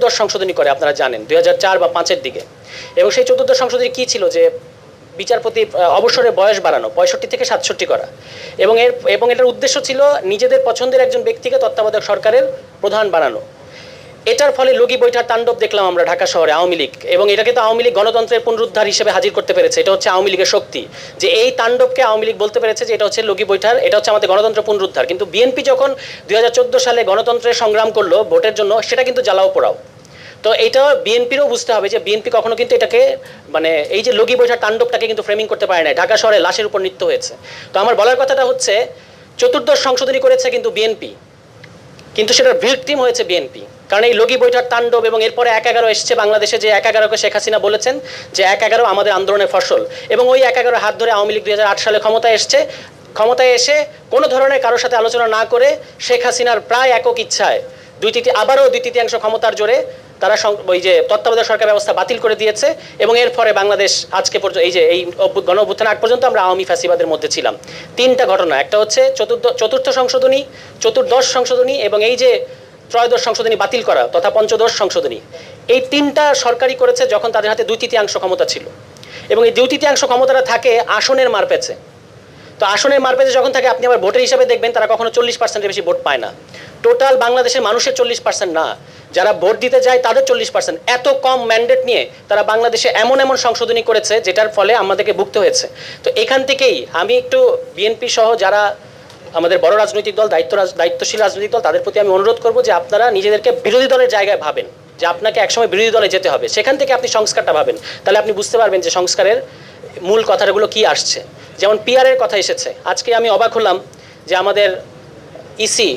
চতুর্দশ সংশোধনী করে, আপনারা জানেন, দুই বা পাঁচের দিকে। এবং সেই চতুর্দশ সংশোধনী কী ছিল যে, বিচারপতি অবসরে বয়স বাড়ানো, পঁয়ষট্টি থেকে সাতষট্টি করা। এবং এর, এবং এটার উদ্দেশ্য ছিল নিজেদের পছন্দের একজন ব্যক্তিকে তত্ত্বাবধায়ক সরকারের প্রধান বানানো। এটার ফলে লগি বৈঠার তাণ্ডব দেখলাম আমরা ঢাকা শহরে, আওয়ামী লীগ। এবং এটাকে তো আওয়ামী লীগ গণতন্ত্রের পুনরুদ্ধার হিসেবে হাজির করতে পেরেছে। এটা হচ্ছে আওয়ামী লীগের শক্তি। যে এই তাণ্ডবকে আওয়ামী লীগ বলতে পেরেছে যে এটা হচ্ছে লগি বৈঠার এটা হচ্ছে আমাদের গণতন্ত্র পুনরুদ্ধার। কিন্তু বিএনপি যখন দুই সালে গণতন্ত্রের সংগ্রাম করল ভোটের জন্য, সেটা কিন্তু জ্বালাও পোড়াও। তো এটা বিএনপিরও বুঝতে হবে যে বিএনপি কখনো কিন্তু এটাকে মানে এই যে লগি বৈঠার তাণ্ডবটাকে কিন্তু ফ্রেমিং করতে পারে না ঢাকা শহরে লাশের উপর নৃত্য হয়েছে। তো আমার বলার কথাটা হচ্ছে, চতুর্দশ সংশোধনী করেছে কিন্তু বিএনপি কিন্তু সেটার ভিকটিম হয়েছে বিএনপি কারণ এই লগি বৈঠার তাণ্ডব এবং এরপরে এক এগারো এসছে বাংলাদেশে যে এক এগারোকে শেখ হাসিনা বলেছেন যে এক এগারো আমাদের আন্দোলনের ফসল। এবং ওই এক এগারো হাত ধরে আওয়ামী লীগ দুই হাজার আট সালে ক্ষমতায় এসছে। ক্ষমতায় এসে কোনো ধরনের কারোর সাথে আলোচনা না করে শেখ হাসিনার প্রায় একক ইচ্ছায় দুই তৃতীয় আবারও দুই তৃতীয়াংশ ক্ষমতার জোরে তারা ওই যে তত্ত্বাবধায়ক সরকার ব্যবস্থা বাতিল করে দিয়েছে এবং এর ফলে বাংলাদেশ আজকে পর্যন্ত এই যে এই গণ অভ্যুত্থান আগ পর্যন্ত আমরা আওয়ামী ফ্যাসিবাদের মধ্যে ছিলাম। তিনটা ঘটনা। একটা হচ্ছে চতুর্থ চতুর্থ সংশোধনী, চতুর্দশ সংশোধনী এবং এই যে ত্রয়োদশ সংশোধনী বাতিল করা তথা পঞ্চদশ সংশোধনী। এই তিনটা সরকারি করেছে যখন তাদের হাতে দুই তৃতীয়াংশ ক্ষমতা ছিল। এবং এই দুই তৃতীয়াংশ ক্ষমতাটা থাকে আসনের মারপেছে তো আসনের মারপেজে যখন থাকে, আপনি আবার ভোটের হিসাবে দেখবেন তারা কখনো চল্লিশ পার্সেন্টের বেশি ভোট পায় না। টোটাল বাংলাদেশের মানুষের চল্লিশ পার্সেন্ট না। যারা ভোট দিতে যায় তাদের চল্লিশ পার্সেন্ট এত কম ম্যান্ডেট নিয়ে তারা বাংলাদেশে এমন এমন সংশোধনী করেছে, যেটার ফলে আমাদেরকে ভুগতে হয়েছে। তো এখান থেকেই আমি একটু বিএনপি সহ যারা আমাদের বড় রাজনৈতিক দল, দায়িত্ব দায়িত্বশীল রাজনৈতিক দল, তাদের প্রতি আমি অনুরোধ করব যে আপনারা নিজেদেরকে বিরোধী দলের জায়গায় ভাবেন, যে আপনাকে একসময় বিরোধী দলে যেতে হবে। সেখান থেকে আপনি সংস্কারটা ভাবেন। তাহলে আপনি বুঝতে পারবেন যে সংস্কারের মূল কথাগুলো কি আসছে। যেমন পিআরের কথা এসেছে। আজকে আমি অবাক হলাম যে আমাদের ইসি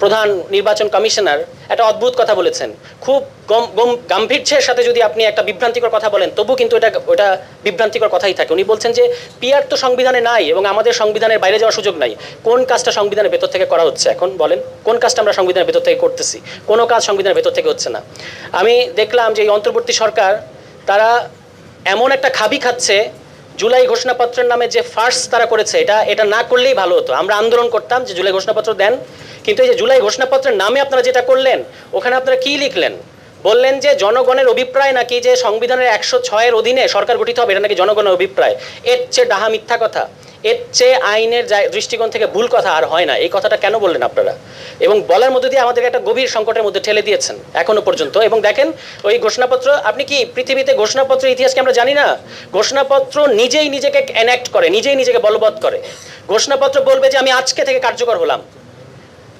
প্রধান নির্বাচন কমিশনার একটা অদ্ভুত কথা বলেছেন। খুব গম, গম- গাম্ভীর্যের সাথে যদি আপনি একটা বিভ্রান্তিকর কথা বলেন, তবু কিন্তু এটা, ওটা বিভ্রান্তিকর কথাই থাকে। উনি বলছেন যে, পিআর তো সংবিধানে নাই এবং আমাদের সংবিধানের বাইরে যাওয়ার সুযোগ নাই। কোন কাজটা সংবিধানের ভেতর থেকে করা হচ্ছে এখন, বলেন? কোন কাজটা আমরা সংবিধানের ভেতর থেকে করতেছি? কোনো কাজ সংবিধানের ভেতর থেকে হচ্ছে না। আমি দেখলাম যে এই অন্তর্বর্তী সরকার, তারা এমন একটা খাবি খাচ্ছে, জুলাই ঘোষণাপত্রের নামে যে ফার্স্ট তারা করেছে, এটা এটা না করলেই ভালো হতো। আমরা আন্দোলন করতাম যে জুলাই ঘোষণাপত্র দেন কিন্তু এই যে জুলাই ঘোষণাপত্রের নামে আপনারা যেটা করলেন, ওখানে আপনারা কি লিখলেন? বললেন যে জনগণের অভিপ্রায় নাকি যে সংবিধানের একশো ছয়ের অধীনে সরকার গঠিত হবে, এটা নাকি জনগণের অভিপ্রায়? এর চেয়ে ডাহা মিথ্যা কথা। এর চেয়ে আইনের দৃষ্টিকোণ থেকে ভুল কথা আর হয় না। এই কথাটা কেন বললেন আপনারা? এবং বলার মধ্যে দিয়ে আমাদেরকে একটা গভীর সংকটের মধ্যে ঠেলে দিয়েছেন এখনও পর্যন্ত। এবং দেখেন, ওই ঘোষণাপত্র, আপনি কি পৃথিবীতে ঘোষণাপত্রের ইতিহাসকে আমরা জানি না? ঘোষণাপত্র নিজেই নিজেকে এনাক্ট করে, নিজেই নিজেকে বলবৎ করে। ঘোষণাপত্র বলবে যে আমি আজকে থেকে কার্যকর হলাম।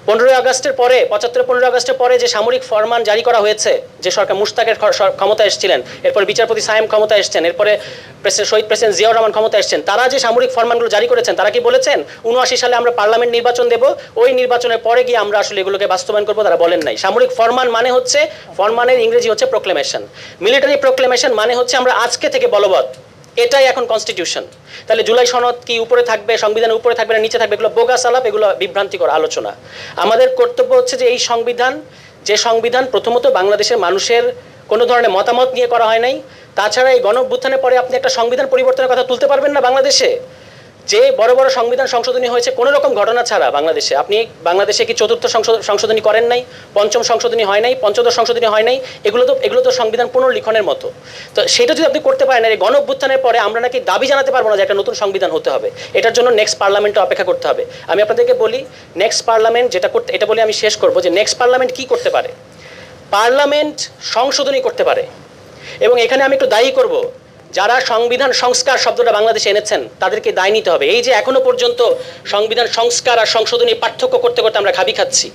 পনেরোই আগস্টের পরে, পঁচাত্তর পনেরোই আগস্টের পরে যে সামরিক ফরমান জারি করা হয়েছে, যে সরকার মুশতাকের ক্ষমতা এসেছিলেন, এরপরে বিচারপতি সায়েম ক্ষমতা এসেছেন, এরপরে প্রেসিডেন্ট শহীদ প্রেসিডেন্ট জিয়াউর রহমান ক্ষমতা এসেছেন, তারা যে সামরিক ফরমানগুলো জারি করেছেন, তারা কি বলেছেন? উনআশি সালে আমরা পার্লামেন্ট নির্বাচন দেব, ওই নির্বাচনের পরে গিয়ে আমরা আসলে এগুলোকে বাস্তবায়ন করব, তারা বলেন নাই। সামরিক ফরমান মানে হচ্ছে, ফরমানের ইংরেজি হচ্ছে প্রোক্লেমেশন মিলিটারি প্রোক্লেমেশন মানে হচ্ছে আমরা আজকে থেকে বলবৎ এটাই এখন কনস্টিটিউশন তাহলে জুলাই সনদ কি উপরে থাকবে সংবিধানের উপরে থাকবে না নিচে থাকবে, এগুলো বোগাস আলাপ এগুলো বিভ্রান্তিকর আলোচনা। আমাদের কর্তব্য হচ্ছে যে এই সংবিধান, যে সংবিধান প্রথমত বাংলাদেশের মানুষের কোনো ধরনের মতামত নিয়ে করা হয় নাই। তাছাড়া এই গণভ্যুত্থানের পরে আপনি একটা সংবিধান পরিবর্তনের কথা তুলতে পারবেন না বাংলাদেশে। যে বড় বড় সংবিধান সংশোধনী হয়েছে, কোনো রকম ঘটনা ছাড়া বাংলাদেশে। আপনি বাংলাদেশে কি চতুর্থ সংশোধনী করেন নাই? পঞ্চম সংশোধনী হয় নাই? পঞ্চদশ সংশোধনী হয় নাই? এগুলো তো এগুলো তো সংবিধান পুনর্লিখনের মতো। তো সেটা যদি আপনি করতে পারেন এই গণ অভ্যুত্থানের পরে আমরা নাকি দাবি জানাতে পারব না যে একটা নতুন সংবিধান হতে হবে। এটার জন্য নেক্সট পার্লামেন্টে অপেক্ষা করতে হবে। আমি আপনাদেরকে বলি নেক্সট পার্লামেন্ট যেটা করতে এটা বলে আমি শেষ করব যে নেক্সট পার্লামেন্ট কি করতে পারে? পার্লামেন্ট সংশোধনী করতে পারে। এবং এখানে আমি একটু দায়ী করব। যারা সংবিধান সংস্কার শব্দটা বাংলাদেশে এনেছেন, তাদেরকে দায় নিতে হবে। এই যে এখনও পর্যন্ত সংবিধান সংস্কার আর সংশোধনী পার্থক্য করতে করতে আমরা খাবি খাচ্ছি।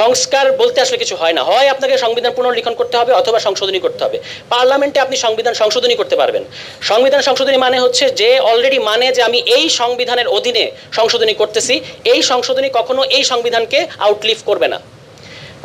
সংস্কার বলতে আসলে কিছু হয় না। হয় আপনাকে সংবিধান পুনর্লিখন করতে হবে অথবা সংশোধনী করতে হবে। পার্লামেন্টে আপনি সংবিধান সংশোধনী করতে পারবেন। সংবিধান সংশোধনী মানে হচ্ছে যে অলরেডি মানে যে আমি এই সংবিধানের অধীনে সংশোধনী করতেছি, এই সংশোধনী কখনো এই সংবিধানকে আউটলিভ করবে না।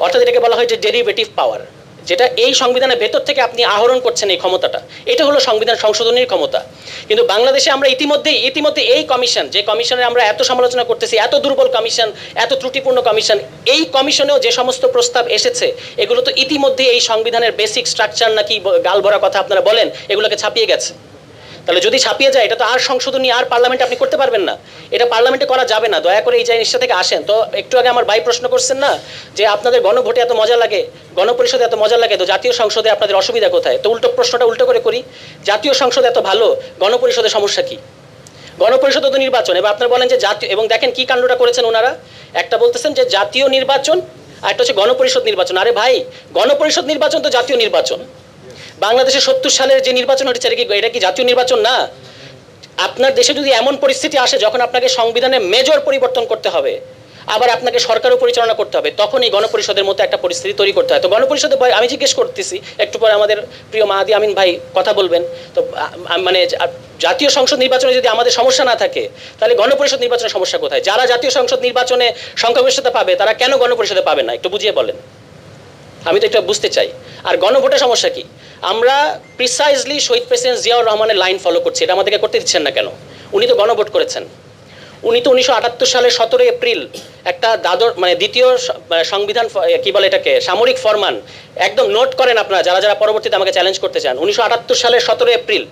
অর্থাৎ এটাকে বলা হয় যে ডেরিভেটিভ পাওয়ার যেটা এই সংবিধানের ভেতর থেকে আপনি আহরণ করছেন এই ক্ষমতাটা। এটা হলো সংবিধান সংশোধনের ক্ষমতা। কিন্তু বাংলাদেশে আমরা ইতিমধ্যেই, ইতিমধ্যে এই কমিশন, যে কমিশনে আমরা এত সমালোচনা করতেছি, এত দুর্বল কমিশন, এত ত্রুটিপূর্ণ কমিশন, এই কমিশনেও যে সমস্ত প্রস্তাব এসেছে, এগুলো তো ইতিমধ্যে এই সংবিধানের বেসিক স্ট্রাকচার নাকি গালভরা গাল ভরা কথা আপনারা বলেন, এগুলোকে ছাপিয়ে গেছে। তাহলে যদি ছাপিয়ে যায়, এটা তো আর সংশোধনী আর পার্লামেন্টে আপনি করতে পারবেন না। এটা পার্লামেন্টে করা যাবে না। দয়া করে এই জিনিসটা থেকে আসেন। তো একটু আগে আমার ভাই প্রশ্ন করছেন না যে আপনাদের গণভোটে এত মজা লাগে, গণপরিষদে এত মজা লাগে, তো জাতীয় সংসদে আপনাদের অসুবিধা কোথায়? তো উল্টো প্রশ্নটা উল্টো করে করি। জাতীয় সংসদ এত ভালো গণপরিষদের সমস্যা কি? গণপরিষদ তো নির্বাচন। এবার আপনারা বলেন যে জাতীয়, এবং দেখেন কি কাণ্ডটা করেছেন ওনারা। একটা বলতেছেন যে জাতীয় নির্বাচন আর একটা হচ্ছে গণপরিষদ নির্বাচন। আরে ভাই, গণপরিষদ নির্বাচন তো জাতীয় নির্বাচন। বাংলাদেশের সত্তর সালের যে নির্বাচন হয়েছে এটা কি এটা কি জাতীয় নির্বাচন? না। আপনার দেশে যদি এমন পরিস্থিতি আসে যখন আপনাকে সংবিধানে মেজর পরিবর্তন করতে হবে, আবার আপনাকে সরকারও পরিচালনা করতে হবে, তখন এই গণপরিষদের মতো একটা পরিস্থিতি তৈরি করতে হয়। তো গণপরিষদে আমি জিজ্ঞেস করতেছি, একটু পরে আমাদের প্রিয় মাহাদি আমিন ভাই কথা বলবেন। তো মানে জাতীয় সংসদ নির্বাচনে যদি আমাদের সমস্যা না থাকে, তাহলে গণপরিষদ নির্বাচনের সমস্যা কোথায়? যারা জাতীয় সংসদ নির্বাচনে সংখ্যাগরিষ্ঠতা পাবে, তারা কেন গণপরিষদে পাবে না? একটু বুঝিয়ে বলেন। আমি তো এটা বুঝতে চাই। আর গণভোটের সমস্যা কি? আমরা প্রিসাইজলি শহীদ প্রেসিডেন্ট জিয়াউর রহমানের লাইন ফলো করছি, এটা আমাদেরকে করতে দিচ্ছেন না কেন? উনি তো গণভোট করেছেন। উনি তো উনিশশো আটাত্তর সালের সতেরোই এপ্রিল একটা দ্বাদর মানে দ্বিতীয় সংবিধান কি বলে এটাকে, সামরিক ফরমান একদম নোট করেন আপনারা, যারা যারা পরবর্তীতে আমাকে চ্যালেঞ্জ করতে চান। উনিশশো আটাত্তর সালের সতেরোই এপ্রিল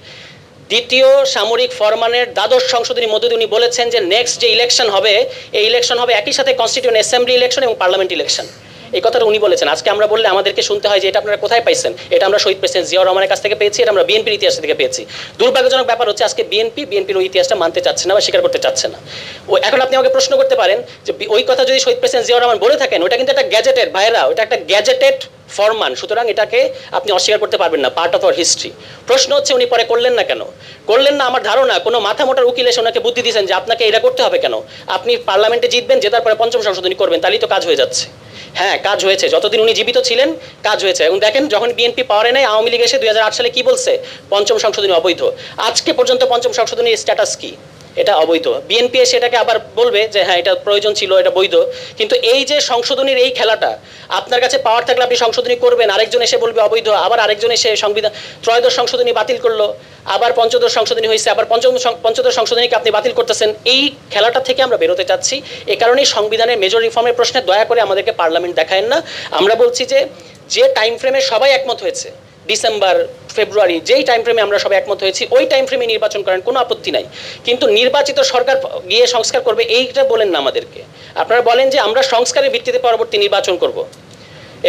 দ্বিতীয় সামরিক ফরমানের দ্বাদশ সংশোধনীর মধ্যে দিয়ে উনি বলেছেন যে নেক্সট যে ইলেকশন হবে, এই ইলেকশন হবে একই সাথে কনস্টিটিউন্ট অ্যাসেম্বলি ইলেকশন এবং পার্লামেন্ট ইলেকশন এই কথাটা উনি বলেছেন। আজকে আমরা বললে আমাদেরকে শুনতে হয় যে এটা আপনারা কোথায় পাইছেন? এটা আমরা শহীদ প্রেসিডেন্ট জিয়াউর রহমানের কাছ থেকে পেয়েছি, এটা আমরা বিএনপির ইতিহাস থেকে পেয়েছি। দুর্ভাগ্যজনক ব্যাপার হচ্ছে আজকে বিএনপি, বিএনপির ওই ইতিহাসটা মানতে চাচ্ছে না বা স্বীকার করতে চাচ্ছে না। ও, এখন আপনি আমাকে প্রশ্ন করতে পারেন যে ওই কথা যদি শহীদ প্রেসিডেন্ট জিয়াউর রহমান বলে থাকেন, ওটা কিন্তু একটা গ্যাজেটেড ভাইরা ওটা একটা গ্যাজেটেড ফরমান। সুতরাং এটাকে আপনি অস্বীকার করতে পারবেন না পার্ট অফ আওয়ার হিস্ট্রি প্রশ্ন হচ্ছে উনি পরে করলেন না কেন? করলেন না আমার ধারণা, কোনো মাথা মোটার উকিল এসে ওনাকে বুদ্ধি দিয়েছেন যে আপনাকে এটা করতে হবে কেন? আপনি পার্লামেন্টে জিতবেন, জেতার পরে পঞ্চম সংশোধনী করবেন, তাহলেই তো কাজ হয়ে যাচ্ছে। হ্যাঁ কাজ হয়েছে। যতদিন উনি জীবিত ছিলেন, কাজ হয়েছে। এবং দেখেন, যখন বিএনপি পাওয়ারে নেয়, আওয়ামী লীগ এসে দুই হাজার আট সালে কি বলছে? পঞ্চম সংশোধনী অবৈধ। আজকে পর্যন্ত পঞ্চম সংশোধনীর স্ট্যাটাস কি? এটা অবৈধ। বিএনপি এসে এটাকে আবার বলবে যে হ্যাঁ এটা প্রয়োজন ছিল, এটা বৈধ। কিন্তু এই যে সংশোধনীর এই খেলাটা, আপনার কাছে পাওয়ার থাকলে আপনি সংশোধনী করবেন, আরেকজন এসে বলবে অবৈধ, আবার আরেকজন এসে সংবিধান, ত্রয়োদশ সংশোধনী বাতিল করল, আবার পঞ্চদশ সংশোধনী হয়েছে, আবার পঞ্চম পঞ্চদশ সংশোধনীকে আপনি বাতিল করতেছেন। এই খেলাটা থেকে আমরা বেরোতে চাচ্ছি। এ কারণেই সংবিধানের মেজর রিফর্মের প্রশ্নে দয়া করে আমাদেরকে পার্লামেন্ট দেখায়েন না। আমরা বলছি যে যে টাইম ফ্রেমে সবাই একমত হয়েছে ডিসেম্বর, ফেব্রুয়ারি, যেই টাইম ফ্রেমে আমরা সবাই একমত হয়েছি, ওই টাইম ফ্রেমে নির্বাচন করেন কোনো আপত্তি নাই। কিন্তু নির্বাচিত সরকার গিয়ে সংস্কার করবে, এইটা বলেন না আমাদেরকে। আপনারা বলেন যে আমরা সংস্কারের ভিত্তিতে পরবর্তী নির্বাচন করব।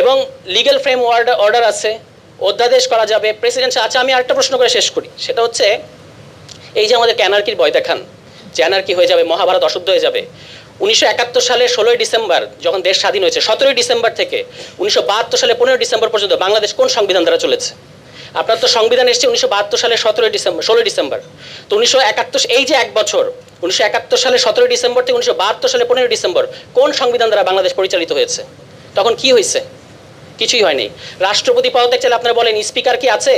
এবং লিগ্যাল ফ্রেম অর্ডার অর্ডার আছে, অধ্যাদেশ করা যাবে প্রেসিডেন্ট আচ্ছা আমি আরেকটা প্রশ্ন করে শেষ করি। সেটা হচ্ছে, এই যে আমাদের ক্যানার্কির ভয় দেখান, যে অ্যানার্কি হয়ে যাবে, মহাভারত অশুদ্ধ হয়ে যাবে উনিশশো একাত্তর সালের ষোলোই ডিসেম্বর, যখন দেশ স্বাধীন হয়েছে, সতেরোই ডিসেম্বর থেকে, উনিশশো বাহাত্তর সালে পনেরোই ডিসেম্বর পর্যন্ত বাংলাদেশ কোন সংবিধান দ্বারা চলেছে? আপনার তো সংবিধান এসেছে উনিশশো বাহাত্তর সালের সতেরোই ডিসেম্বর, ষোলোই ডিসেম্বর। তো উনিশশো একাত্তর, এই যে এক বছর, উনিশশো একাত্তর সালের সতেরোই ডিসেম্বর থেকে উনিশশো বাহাত্তর সালে পনেরোই ডিসেম্বর, কোন সংবিধান দ্বারা বাংলাদেশ পরিচালিত হয়েছে? তখন কি হয়েছে? কিছুই হয়নি। রাষ্ট্রপতি পদত্যাগ চাইলে আপনারা বলেন, স্পিকার কি আছে?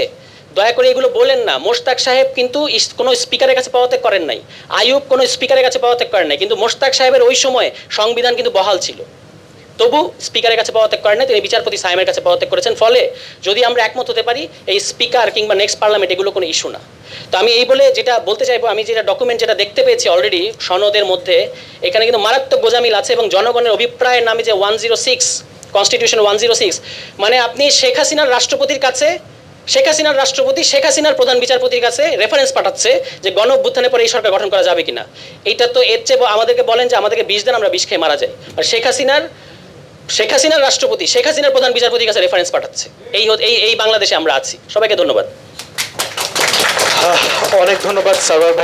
দয়া করে এগুলো বলেন না। মোশতাক সাহেব কিন্তু কোনো স্পিকারের কাছে পদত্যাগ করেন নাই। আইয়ুব কোনো স্পিকারের কাছে পদত্যাগ করেন নাই। কিন্তু মোশতাক সাহেবের ওই সময় সংবিধান কিন্তু বহাল ছিল। তবু স্পিকারের কাছে পদত্যাগ করেন নাই। তিনি বিচারপতি সাহেবের কাছে পদত্যাগ করেছেন। ফলে যদি আমরা একমত হতে পারি, এই স্পিকার কিংবা নেক্সট পার্লামেন্ট এগুলো কোনো ইস্যু না। তো আমি এই বলে যেটা বলতে চাইব, আমি যেটা ডকুমেন্ট যেটা দেখতে পেয়েছি অলরেডি সনদের মধ্যে, এখানে কিন্তু মারাত্মক গোজামিল আছে এবং জনগণের অভিপ্রায়ের নামে যে one zero six constitution one zero six মানে আপনি শেখ হাসিনার রাষ্ট্রপতির কাছে শেখ হাসিনার রাষ্ট্রপতি, শেখ হাসিনার প্রধান বিচারপতির কাছে রেফারেন্স পাঠাচ্ছে যে গণ অভ্যুত্থানের পরে এই সরকার গঠন করা যাবে কিনা। এইটা তো এর চেয়ে আমাদেরকে বলেন যে আমাদেরকে বিষ দেন আমরা বিষ খেয়ে মারা যাই আর শেখ হাসিনার শেখ হাসিনার রাষ্ট্রপতি, শেখ হাসিনার প্রধান বিচারপতির কাছে রেফারেন্স পাঠাচ্ছে। এই এই এই বাংলাদেশে আমরা আছি। সবাইকে ধন্যবাদ। অনেক ধন্যবাদ সারোয়ার ভাই।